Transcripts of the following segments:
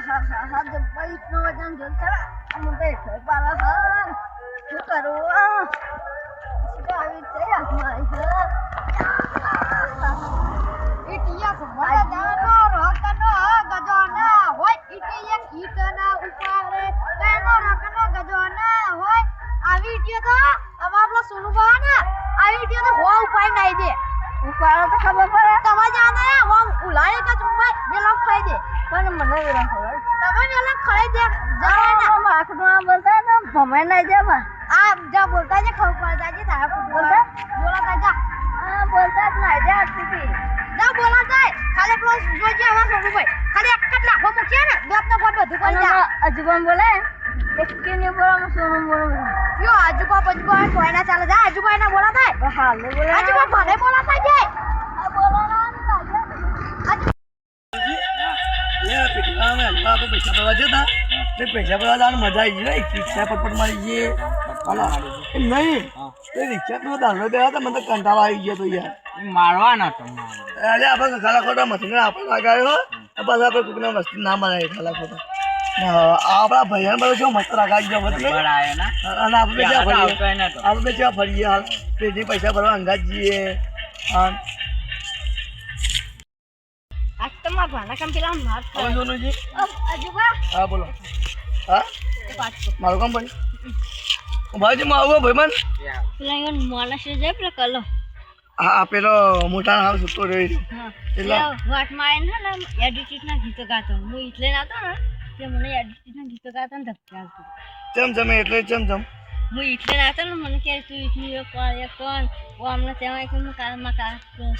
હા હા હા જબ્બાઈ નો વજન જોતા અમુક તો એક પાલા હા શું કરું આવી છે માય હા ઇટિયા સુમરા જાનો રોકનો ગજોના હોય ઇટિયા કીટના ઉપાડે તેનો રોકનો ગજોના હોય આવી તો તો તો ખબર પડે તમે જાને હો ઉલાય કે ચુંબાઈ મેલો ખાઈ દે પણ મને વેરા ખબર તમે દે જાને માખનો બોલતા ને ભમે દે માં આ જા બોલતા જે ખબર પડતા જે તારા બોલતા બોલતા જા હા બોલતા જ નહીં જા તીતી જા બોલા જાય. ખાલી પેલો જોજે આવા સોનું ભાઈ. ખાલી એક જ લાખો મૂક્યા ને આપનો ફોટ બધું કરી જા. અજુબાન બોલે એક ને બોલા સોનું બોલો યો આજુબા પજુબા કોઈ ના ચાલે? જા આજુબા ના બોલા થાય હાલ બોલે આજુબા ભલે બોલા થાય જાય. પૈસા ભરવા જતા તે પૈસા ભરવા જવાની મજા આવી ગઈ. રિક્ષા પટપટ મારી ગઈ. એમ નહીં. એ રિક્ષા તો દાંડો દેવા તો મને કંટાળો આવી ગયો તો યાર. મારવાના તો અરે આપણે ખાલા ખોટા મશીન આપણે લગાવ્યો બસ આપણે કોઈકને વસ્તુ ના મળે ખાલા ખોટા. આપણા ભાઈઓ બધું શું મસ્ત રાખાઈ ગયો મતલબ અને આપણે ક્યાં ફરીએ. આપણે ક્યાં ફરીએ હાલ. પૈસા ભરવા અંગાત જઈએ હા આજ તો મારા ભાના કામ પેલા માર હવે સોનુજી આજુબા. હા બોલો. હા? મારું કામ પડ્યું ભાઈજી માં આવું ભાઈબંધ પેલા ઈવન માણસ જાય પેલા કલો. હા આ પેલો મોટા હાલ સુતો રહ્યો એટલા? વાટમાં આવીને ને એડિટિટ ના ગીતો ગાતો. હું એટલે નાતો ને તે મને એડિટિટ ના ગીતો ગાતા ને ધક્કા આવતો. ચમ ચમ એટલે ચમ ચમ હું એટલે નાતો ને મને કે તું ઇટલી કોણ એક કોણ? ઓ અમને ત્યાં કે હું કા માં કા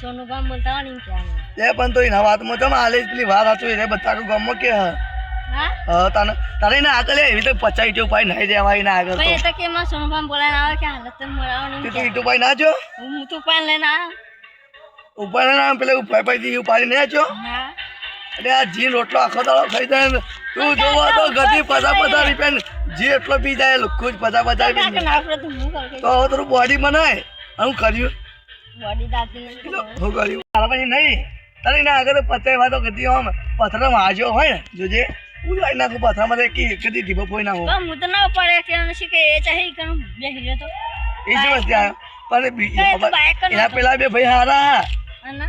સોનું ગામ બોલતા હોય ને કહેવાનું. એ પણ તો એના વાતમાં હાલે જ પેલી વાત હતું એને બધા ગામમાં કે હા. તને તારે ને આગળ એવી તો પચાસ ઈટો પાઈ નહીં દેવાય એના આગળ તો. એ તો કે માં સોનું ગામ બોલાવીને આવે કે હાલત તો મળાવો ને તે તો. ઈટો પાઈ ના જો હું તું પણ લઈને આ ઉપર ના પેલે ઉપર પાઈ ઉપાડી નહીં જો હા. એટલે આ જીન રોટલો આખો દાડો ખાઈ જાય તું જોવો તો ગધી પચાસ પચાસ રૂપિયા ને જી એટલો પી જાય લુખું જ બધા આપણે તો હવે તારું બોડી બનાય. હું કર્યું? હું કર્યું? તારા પછી નહીં. તારે એના આગળ પચાસ વાતો કરતી હોમ પથરા વાંચ્યો હોય ને જોજે. ઉલાઈ નાખું પથરામાં કદી કદી ઢીબો પોઈ નાખું હું તો ના પડે કે શું કે એ ચાહે કરું બેસી રહ્યો એ જ વસ્તુ આવ્યો પણ એના પેલા બે ભાઈ હારા અને?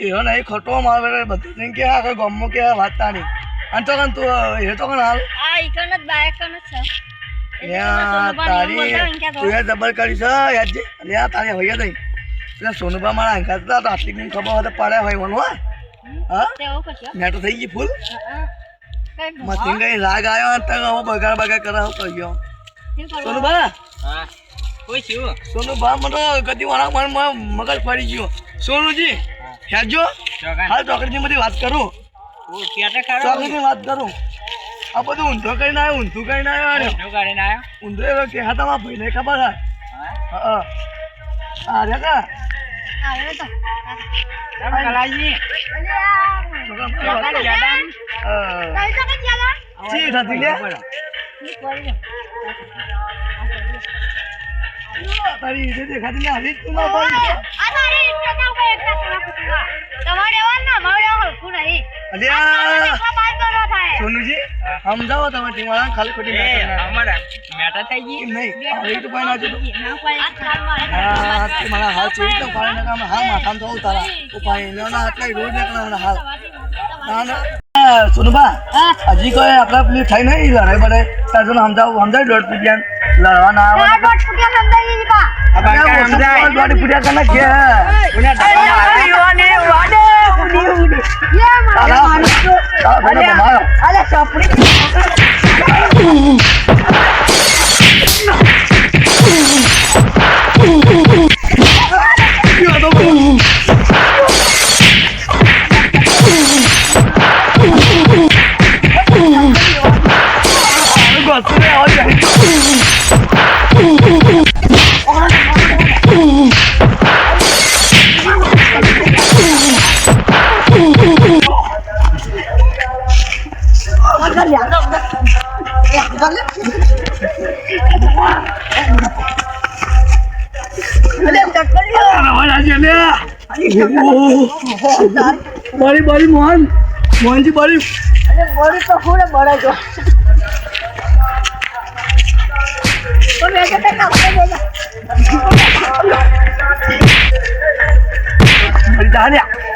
એનો નહીં ખોટો મારે બધું. કે હા ગમો કે વાંચતા નહીં અને તો કન તું એ તો કન હાલ? આ ઈકણ જ બા કણ જ છે. તારી તો, જબર કરી છે યાદ અને તારી હોય નહીં. સોનુભા મારા અંકા હતા તો આટલી મને ખબર હોય તો પડે હોય મને હા? તે? મેં થઈ ગઈ ફૂલ. હા, હા. કઈ રાગ આવ્યો અને તને હવે બગાડ બગાડ કરે હું કર્યો કરવું? સોનુભા? હા. સોનુભા મને મને મને મગજ પડી ગયો. સોનુજી હેજો હાલ ચોકડીની બધી વાત કરું. વાત કરું. આ બધું ઊંધો કરીને આવ્યો ઊંધું કરીને આવ્યો શું કરીને આવ્યો? ઊંધો એવો કે હા તમારા ભાઈને ખબર હા? હા હા. રે કા તો. કલાજી. લે તારી રીતે દેખાતી ને હાલી તું ના આ તારી તમારે એવા મારે હલકું નહીં. સોનુજી સમજાવો તમે ટીમાળા ખાલી ખોટી. અમારા મેટા થઈ ગઈ. નહીં હવે તો પાઈ નાખજો તો. ના પાડી. આ તાર મારે. હાલ છે તો પાડી નાખા હા માથામાં તો ઉતારા. ઉપાય ને ના આટલા રોજ મને હાલ. ના ના. સોનુભા હજી કોઈ આપણા પેલી થઈ નહીં લડાઈ બડાઈ. તાર જોને સમજાવ સમજાય દોઢ પૂજ્યા લડવા ના આવે દોઢ બાકા સમજાય. દોઢ પૂજ્યા કને કે તારા ભાઈને કે કામ કરે બળી જાણ્યા જીગાજી દીવાના પુને ઉડી પાડી તો હું તમામ આયાવાનો નામ છે તાકાત થલે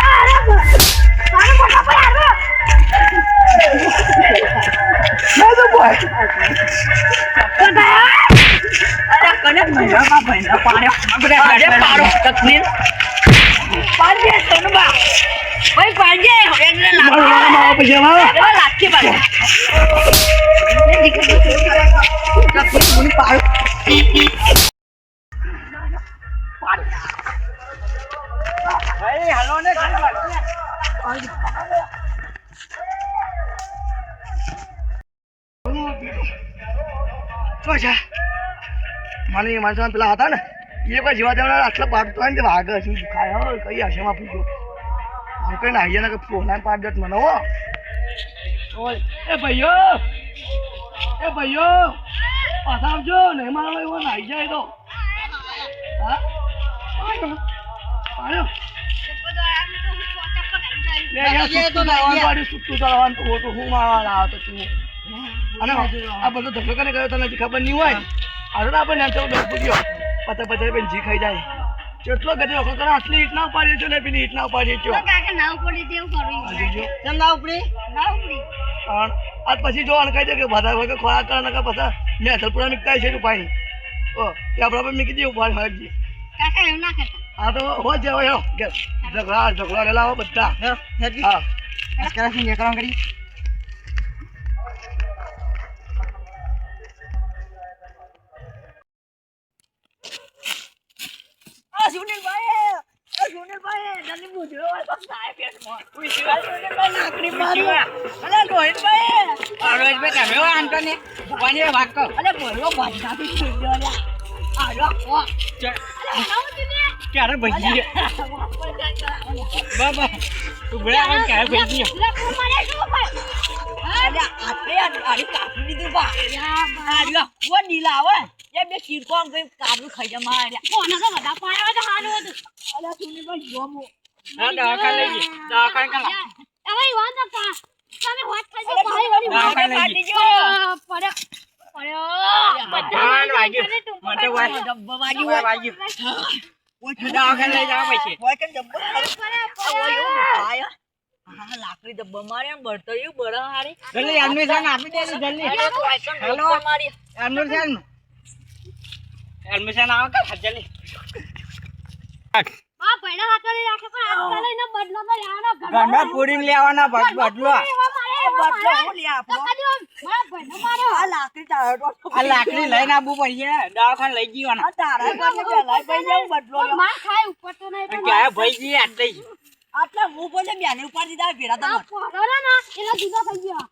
પૈસા લાવો લાખી મને માણસો પેલા હતા ને એ કોઈ જીવા દેવાના આટલા પાડતો ને વાગે શું ખાય હો કઈ હશેમાં પૂછ્યું આમ કઈ ના ને કે ફોન પાડ દેત મને હો. ઓય એ ભાઈઓ એ ભાઈઓ પાછા આવજો નહીં મારો એવો નાહી જાય તો. હા? પાડ્યો ખબર નહીં હોય આપણે પચાસ બેન જી ખાઈ જાય. કેટલો ગજે ઓકો કરે આટલી ઈટ ઉપાડી છો ને પેલી ઈટ ઉપાડી છો. કાકા ના ઉપડી દેવું કરું કેમ ના ઉપડી? ના ઉપડી. પણ આજ પછી જો અણકાઈ દે કે બધા વગર ખોરાક કરે ને પાછા મેં અસલપુરા મીકતા છે તું પાણી. ઓ એ આપણા પર મીકી દે ઉપાડી હજી કાકા એવું ના કરતા. હા તો હો જાવ ઝઘડા ઝઘડા રેલા હો બધા. હા હા. સિંહ એકરણ કરી સુનિલભાઈ આ સુનિલભાઈ જલ્દી નીલા આવે એ બે કઈ કાબુ ખાઈ જા માર્યા તો બધા પાડવા તો. હારું હતું અલે સુનિલભાઈ જોમો હા દવાખાને લઈ જઈએ દવાખાને કલા. હવે વાંધો કા તમે વાત થઈ અરે ભાઈ વળી દવાખાને મારે લઈ કાઢી પડ્યો પડ્યો ભગવાન વાગ્યું. મને વાય જબ્બા વાજી વાય વાગ્યું. દવાખાને લઈ જવા પછી. હોય કે જબ્બા આ હોય એવું ખાય હા લાકડી જબ્બા માર્યા ને બળતળિયું બળા હારી જલ્દી એડમિશન આપી દે જલ્દી. હેલો? એડમિશન? એડમિશન આવે કે જલ્દી હા પૈડા હાથોડી રાખે પણ આજકાલ એનો બદલો તો લેવાનો ગમે પૂરીને લેવાના બદ- બદલો. બદલો હું લે આપો. મારા પૈડા માર્યો આ લાકડી તારે તો આ લાકડી લઈને આબુ પડીએ દવાખાને લઈ જવાના. તારા પાસે પેલા ભાઈ જાવ બદલો. માર ખાય ઉપર તો નહીં પણ ક્યારે ભાઈ જી આટલે આટલે હું બોલે બેને ઉપર દીધા ભેડા તો તમે ના એનો જુદો થઈ ગયો.